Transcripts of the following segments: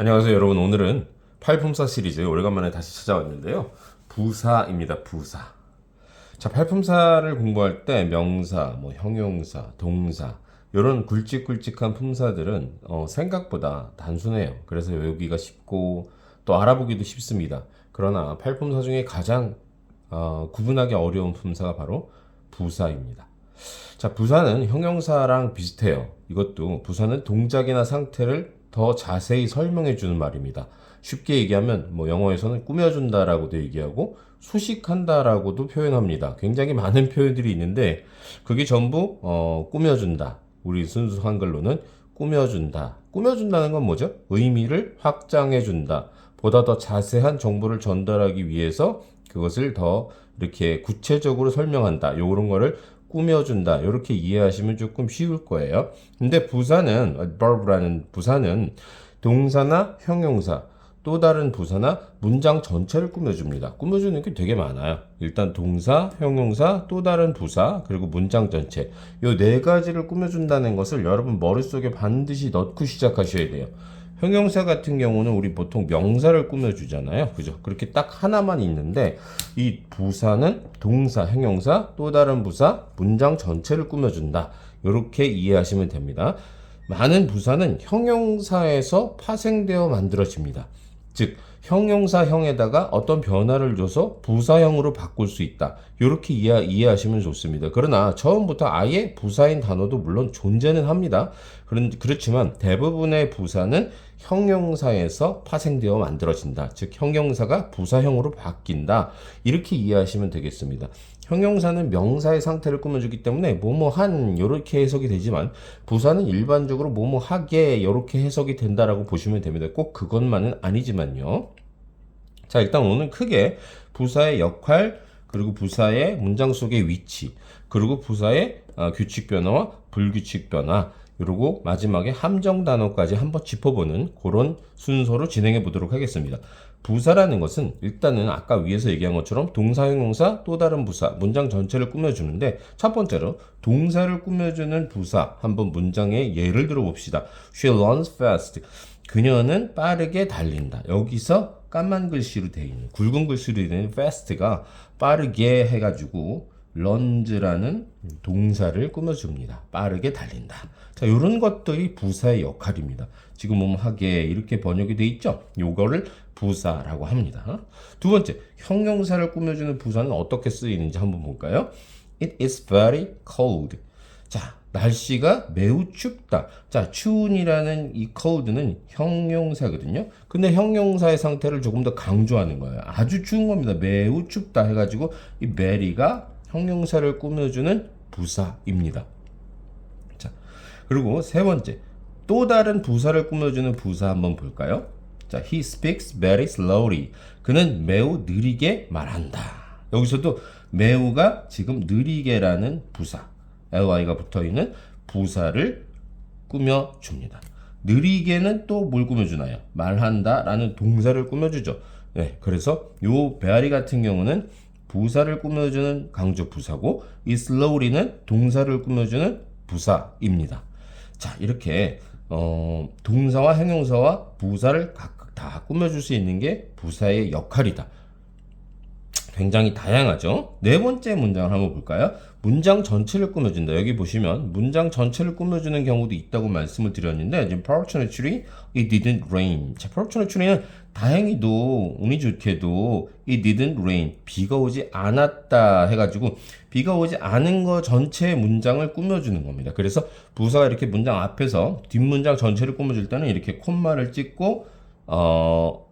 안녕하세요 여러분. 오늘은 팔품사 시리즈 오래간만에 다시 찾아왔는데요. 부사입니다 부사. 자 팔품사를 공부할 때 명사 뭐 형용사 동사 이런 굵직굵직한 품사들은 어, 생각보다 단순해요. 그래서 외우기가 쉽고 또 알아보기도 쉽습니다. 그러나 팔품사 중에 가장 어, 구분하기 어려운 품사가 바로 부사입니다. 자, 부사는 형용사랑 비슷해요. 이것도 부사는 동작이나 상태를 더 자세히 설명해 주는 말입니다. 쉽게 얘기하면 뭐 영어에서는 꾸며준다라고도 얘기하고 수식한다라고도 표현합니다. 굉장히 많은 표현들이 있는데 그게 전부 어, 꾸며준다. 우리 순수 한글로는 꾸며준다. 꾸며준다는 건 뭐죠? 의미를 확장해 준다. 보다 더 자세한 정보를 전달하기 위해서 그것을 더 이렇게 구체적으로 설명한다. 요런 거를 꾸며준다. 이렇게 이해하시면 조금 쉬울 거예요. 근데 부사는 verb라는 부사는 동사나 형용사 또 다른 부사나 문장 전체를 꾸며줍니다. 꾸며주는 게 되게 많아요. 일단 동사, 형용사, 또 다른 부사, 그리고 문장 전체. 이 네 가지를 꾸며준다는 것을 여러분 머릿속에 반드시 넣고 시작하셔야 돼요. 형용사 같은 경우는 우리 보통 명사를 꾸며주잖아요. 그죠? 그렇게 딱 하나만 있는데 이 부사는 동사, 형용사, 또 다른 부사, 문장 전체를 꾸며준다. 이렇게 이해하시면 됩니다. 많은 부사는 형용사에서 파생되어 만들어집니다. 즉 형용사형에다가 어떤 변화를 줘서 부사형으로 바꿀 수 있다. 이렇게 이해, 이해 하시면 좋습니다. 그러나 처음부터 아예 부사인 단어도 물론 존재는 합니다. 그런, 그렇지만 대부분의 부사는 형용사에서 파생되어 만들어진다. 즉 형용사가 부사형으로 바뀐다. 이렇게 이해하시면 되겠습니다. 형용사는 명사의 상태를 꾸며주기 때문에 뭐뭐한 이렇게 해석이 되지만 부사는 일반적으로 뭐뭐하게 이렇게 해석이 된다라고 보시면 됩니다. 꼭 그것만은 아니지만요. 자 일단 오늘 크게 부사의 역할 그리고 부사의 문장 속의 위치 그리고 부사의 어, 규칙 변화와 불규칙 변화 그리고 마지막에 함정 단어까지 한번 짚어보는 그런 순서로 진행해 보도록 하겠습니다. 부사라는 것은 일단은 아까 위에서 얘기한 것처럼 동사, 형용사, 또 다른 부사, 문장 전체를 꾸며주는데 첫 번째로 동사를 꾸며주는 부사 한번 문장의 예를 들어봅시다. She runs fast. 그녀는 빠르게 달린다. 여기서 까만 글씨로 되어 있는 굵은 글씨로 되어 있는 fast가 빠르게 해가지고 런즈라는 동사를 꾸며줍니다. 빠르게 달린다. 자, 이런 것들이 부사의 역할입니다. 지금 뭐 하게 이렇게 번역이 돼 있죠? 요거를 부사라고 합니다. 두 번째, 형용사를 꾸며주는 부사는 어떻게 쓰이는지 한번 볼까요? It is very cold. 자, 날씨가 매우 춥다. 자, 추운이라는 이 cold는 형용사거든요. 근데 형용사의 상태를 조금 더 강조하는 거예요. 아주 추운 겁니다. 매우 춥다 해가지고 이 very가 형용사를 꾸며주는 부사입니다. 자, 그리고 세 번째, 또 다른 부사를 꾸며주는 부사 한번 볼까요? 자, he speaks very slowly. 그는 매우 느리게 말한다. 여기서도 매우가 지금 느리게라는 부사, ly가 붙어 있는 부사를 꾸며줍니다. 느리게는 또 뭘 꾸며주나요? 말한다라는 동사를 꾸며주죠. 네, 그래서 요 베아리 같은 경우는 부사를 꾸며주는 강조 부사고 이 slowly는 동사를 꾸며주는 부사입니다. 자, 이렇게 어, 동사와 형용사와 부사를 각각 다 꾸며줄 수 있는 게 부사의 역할이다. 굉장히 다양하죠. 네 번째 문장을 한번 볼까요? 문장 전체를 꾸며준다. 여기 보시면 문장 전체를 꾸며주는 경우도 있다고 말씀을 드렸는데 지금 fortunately it didn't rain. 자, fortunately는 다행히도 운이 좋게도 it didn't rain. 비가 오지 않았다 해가지고 비가 오지 않은 거 전체 문장을 꾸며주는 겁니다. 그래서 부사가 이렇게 문장 앞에서 뒷문장 전체를 꾸며줄 때는 이렇게 콤마를 찍고 어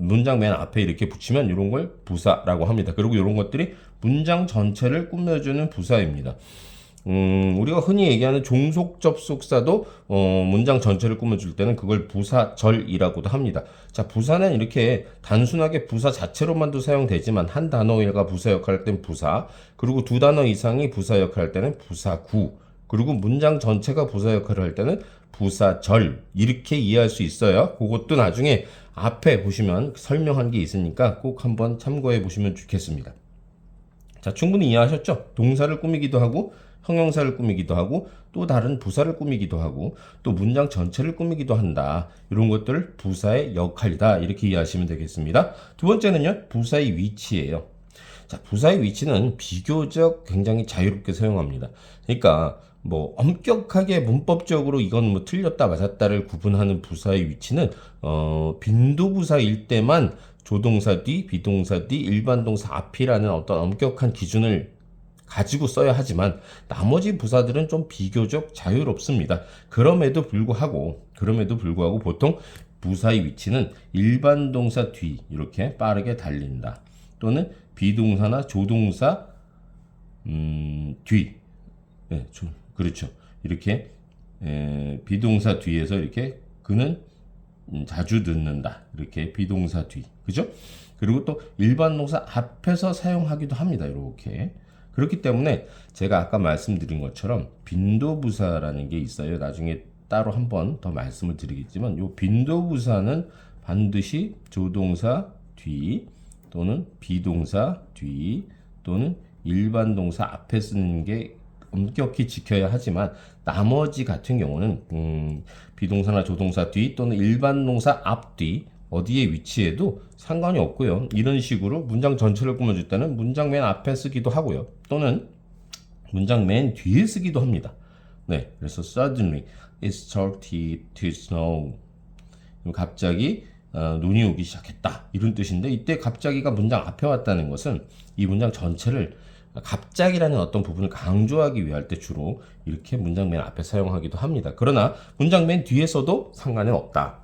문장 맨 앞에 이렇게 붙이면 이런 걸 부사라고 합니다. 그리고 이런 것들이 문장 전체를 꾸며주는 부사입니다. 음, 우리가 흔히 얘기하는 종속 접속사도 어, 문장 전체를 꾸며줄 때는 그걸 부사절이라고도 합니다. 자, 부사는 이렇게 단순하게 부사 자체로만도 사용되지만 한 단어가 부사 역할을 할 때는 부사, 그리고 두 단어 이상이 부사 역할을 할 때는 부사구, 그리고 문장 전체가 부사 역할을 할 때는 부사절 이렇게 이해할 수 있어요. 그것도 나중에 앞에 보시면 설명한 게 있으니까 꼭 한번 참고해 보시면 좋겠습니다. 자, 충분히 이해하셨죠? 동사를 꾸미기도 하고 형용사를 꾸미기도 하고 또 다른 부사를 꾸미기도 하고 또 문장 전체를 꾸미기도 한다. 이런 것들 부사의 역할이다. 이렇게 이해하시면 되겠습니다. 두 번째는요. 부사의 위치예요. 자, 부사의 위치는 비교적 굉장히 자유롭게 사용합니다. 그러니까 뭐 엄격하게 문법적으로 이건 뭐 틀렸다 맞았다를 구분하는 부사의 위치는 어 빈도부사일 때만 조동사 뒤, 비동사 뒤, 일반 동사 앞이라는 어떤 엄격한 기준을 가지고 써야 하지만 나머지 부사들은 좀 비교적 자유롭습니다. 그럼에도 불구하고 그럼에도 불구하고 보통 부사의 위치는 일반 동사 뒤 이렇게 빠르게 달린다. 또는 비동사나 조동사 음, 뒤 네, 조, 그렇죠. 이렇게 에, 비동사 뒤에서 이렇게 그는 음, 자주 듣는다. 이렇게 비동사 뒤. 그죠? 그리고 또 일반 동사 앞에서 사용하기도 합니다. 이렇게. 그렇기 때문에 제가 아까 말씀드린 것처럼 빈도부사라는 게 있어요. 나중에 따로 한 번 더 말씀을 드리겠지만 요 빈도부사는 반드시 조동사 뒤 또는 비동사 뒤 또는 일반 동사 앞에 쓰는 게 엄격히 지켜야 하지만 나머지 같은 경우는 음, 비동사나 조동사 뒤 또는 일반 동사 앞뒤 어디에 위치해도 상관이 없고요. 이런 식으로 문장 전체를 꾸며줄 때는 문장 맨 앞에 쓰기도 하고요. 또는 문장 맨 뒤에 쓰기도 합니다. 네, 그래서 suddenly it started to snow. 갑자기 어, 눈이 오기 시작했다 이런 뜻인데 이때 갑자기가 문장 앞에 왔다는 것은 이 문장 전체를 갑자기라는 어떤 부분을 강조하기 위할 때 주로 이렇게 문장 맨 앞에 사용하기도 합니다. 그러나 문장 맨 뒤에서도 상관은 없다.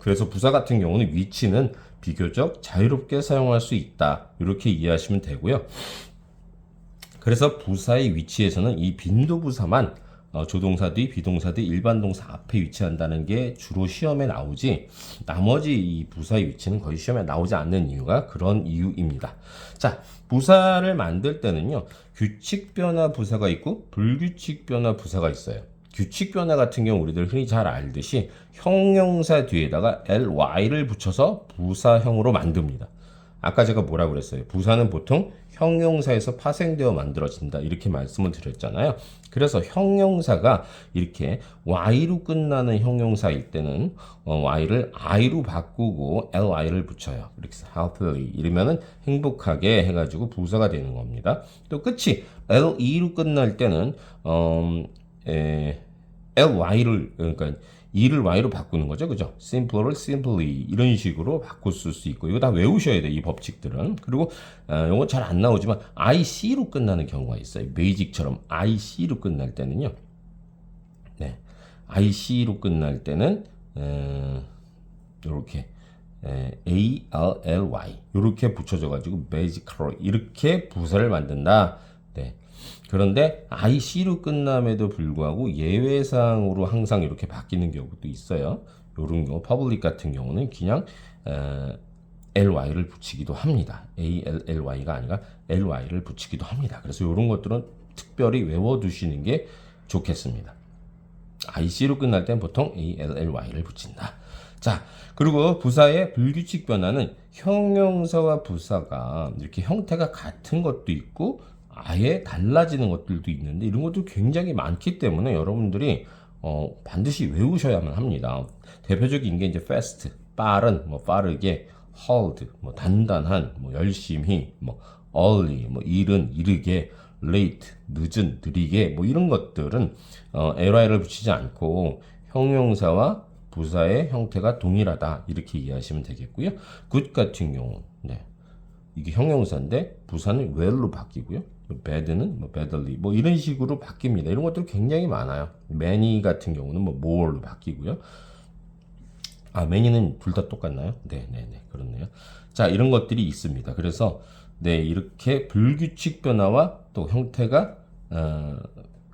그래서 부사 같은 경우는 위치는 비교적 자유롭게 사용할 수 있다. 이렇게 이해하시면 되고요. 그래서 부사의 위치에서는 이 빈도 부사만 어, 조동사 뒤, 비동사 뒤, 일반 동사 앞에 위치한다는 게 주로 시험에 나오지 나머지 이 부사의 위치는 거의 시험에 나오지 않는 이유가 그런 이유입니다. 자, 부사를 만들 때는요. 규칙 변화 부사가 있고 불규칙 변화 부사가 있어요. 규칙 변화 같은 경우 우리들 흔히 잘 알듯이 형용사 뒤에다가 ly를 붙여서 부사형으로 만듭니다. 아까 제가 뭐라 그랬어요? 부사는 보통 형용사에서 파생되어 만들어진다. 이렇게 말씀을 드렸잖아요. 그래서 형용사가 이렇게 y로 끝나는 형용사일 때는 어, y를 i로 바꾸고 ly를 붙여요. 이렇게 해서 happily 이러면은 행복하게 해가지고 부사가 되는 겁니다. 또 끝이 le로 끝날 때는 음, 에, ly를 그러니까 e를 y로 바꾸는 거죠, 그죠? simple를 simply 이런 식으로 바꿀 수 있고 이거 다 외우셔야 돼 이 법칙들은 그리고 어, 이건 잘 안 나오지만 ic로 끝나는 경우가 있어요. 베이직처럼 ic로 끝날 때는요, 네, ic로 끝날 때는 어, 이렇게 A L L Y 이렇게 붙여져 가지고 basically 이렇게 부사를 만든다. 네. 그런데 IC로 끝남에도 불구하고 예외상으로 항상 이렇게 바뀌는 경우도 있어요. 요런 경우 퍼블릭 같은 경우는 그냥 어, ly를 붙이기도 합니다. ALLY가 아니라 ly를 붙이기도 합니다. 그래서 이런 것들은 특별히 외워두시는 게 좋겠습니다. IC로 끝날 땐 보통 ALLY를 붙인다. 자, 그리고 부사의 불규칙 변화는 형용사와 부사가 이렇게 형태가 같은 것도 있고 아예 달라지는 것들도 있는데 이런 것도 굉장히 많기 때문에 여러분들이 어, 반드시 외우셔야만 합니다. 대표적인 게 이제 fast, 빠른, 뭐 빠르게, hard, 뭐 단단한, 뭐 열심히, 뭐 early, 뭐 이른, 이르게, late, 늦은, 느리게, 뭐 이런 것들은 어, ly를 붙이지 않고 형용사와 부사의 형태가 동일하다 이렇게 이해하시면 되겠고요. good 같은 경우, 네. 이게 형용사인데 부사는 well로 바뀌고요. Bad는 뭐 badly 뭐 이런 식으로 바뀝니다. 이런 것들 굉장히 많아요. many 같은 경우는 뭐 more로 바뀌고요. 아, many는 둘 다 똑같나요? 네, 네, 네. 그렇네요. 자, 이런 것들이 있습니다. 그래서 네, 이렇게 불규칙 변화와 또 형태가 어,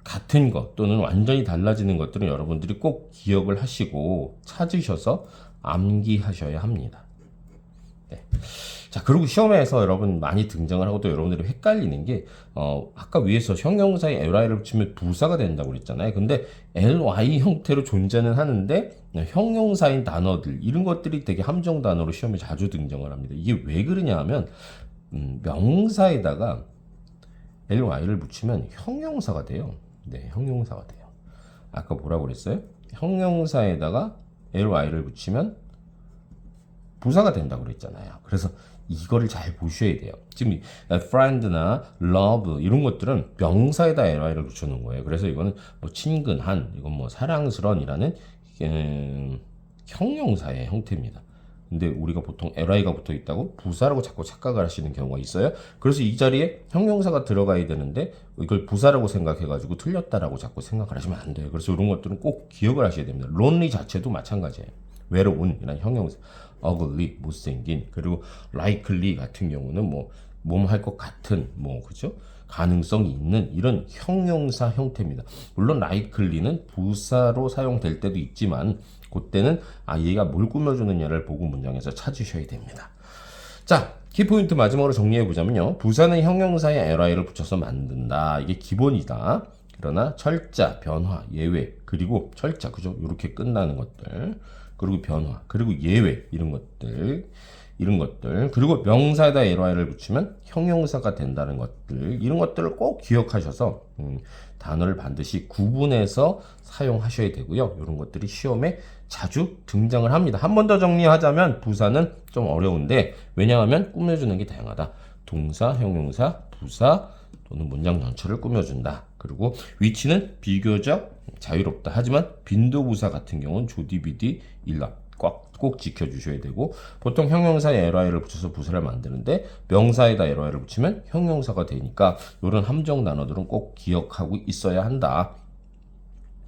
같은 것 또는 완전히 달라지는 것들은 여러분들이 꼭 기억을 하시고 찾으셔서 암기하셔야 합니다. 네. 자, 그리고 시험에서 여러분 많이 등장을 하고 또 여러분들이 헷갈리는 게, 어, 아까 위에서 형용사에 ly를 붙이면 부사가 된다고 그랬잖아요. 근데 ly 형태로 존재는 하는데, 형용사인 단어들, 이런 것들이 되게 함정 단어로 시험에 자주 등장을 합니다. 이게 왜 그러냐 하면, 음, 명사에다가 ly를 붙이면 형용사가 돼요. 네, 형용사가 돼요. 아까 뭐라고 그랬어요? 형용사에다가 ly를 붙이면 부사가 된다고 그랬잖아요. 그래서 이거를 잘 보셔야 돼요. 지금 이 friend나 love 이런 것들은 명사에다 ly를 붙여놓은 거예요. 그래서 이거는 뭐 친근한, 이건 뭐 사랑스런이라는 음, 형용사의 형태입니다. 근데 우리가 보통 ly가 붙어 있다고 부사라고 자꾸 착각을 하시는 경우가 있어요. 그래서 이 자리에 형용사가 들어가야 되는데 이걸 부사라고 생각해가지고 틀렸다라고 자꾸 생각을 하시면 안 돼요. 그래서 이런 것들은 꼭 기억을 하셔야 됩니다. lonely 자체도 마찬가지예요. 외로운이란 형용사, ugly 못생긴 그리고 likely 같은 경우는 뭐 몸할 것 같은 뭐 그죠? 가능성이 있는 이런 형용사 형태입니다. 물론 likely는 부사로 사용될 때도 있지만 그때는 아 얘가 뭘 꾸며주느냐를 보고 문장에서 찾으셔야 됩니다. 자, 키포인트 마지막으로 정리해 보자면요. 부사는 형용사에 ly를 붙여서 만든다. 이게 기본이다. 그러나 철자, 변화, 예외, 그리고 철자, 그죠? 이렇게 끝나는 것들, 그리고 변화, 그리고 예외 이런 것들, 이런 것들, 그리고 명사에다 ly를 붙이면 형용사가 된다는 것들, 이런 것들을 꼭 기억하셔서 음, 단어를 반드시 구분해서 사용하셔야 되고요. 이런 것들이 시험에 자주 등장을 합니다. 한 번 더 정리하자면 부사는 좀 어려운데 왜냐하면 꾸며주는 게 다양하다. 동사, 형용사, 부사 또는 문장 전체를 꾸며준다. 그리고 위치는 비교적 자유롭다. 하지만 빈도부사 같은 경우는 조디비디 일랍 꽉, 꼭 지켜주셔야 되고 보통 형용사에 ly를 붙여서 부사를 만드는데 명사에다 ly를 붙이면 형용사가 되니까 이런 함정 단어들은 꼭 기억하고 있어야 한다.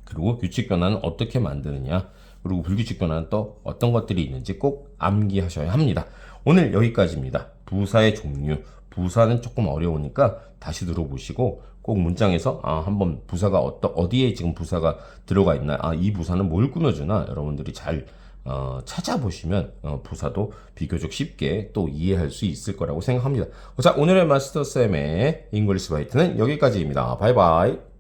그리고 규칙 변화는 어떻게 만드느냐 그리고 불규칙 변화는 또 어떤 것들이 있는지 꼭 암기하셔야 합니다. 오늘 여기까지입니다. 부사의 종류 부사는 조금 어려우니까 다시 들어보시고 꼭 문장에서 아 한번 부사가 어떠, 어디에 지금 부사가 들어가 있나 아 이 부사는 뭘 꾸며주나 여러분들이 잘 어, 찾아보시면 어, 부사도 비교적 쉽게 또 이해할 수 있을 거라고 생각합니다. 자 오늘의 마스터 쌤의 잉글리시 바이트는 여기까지입니다. 바이바이.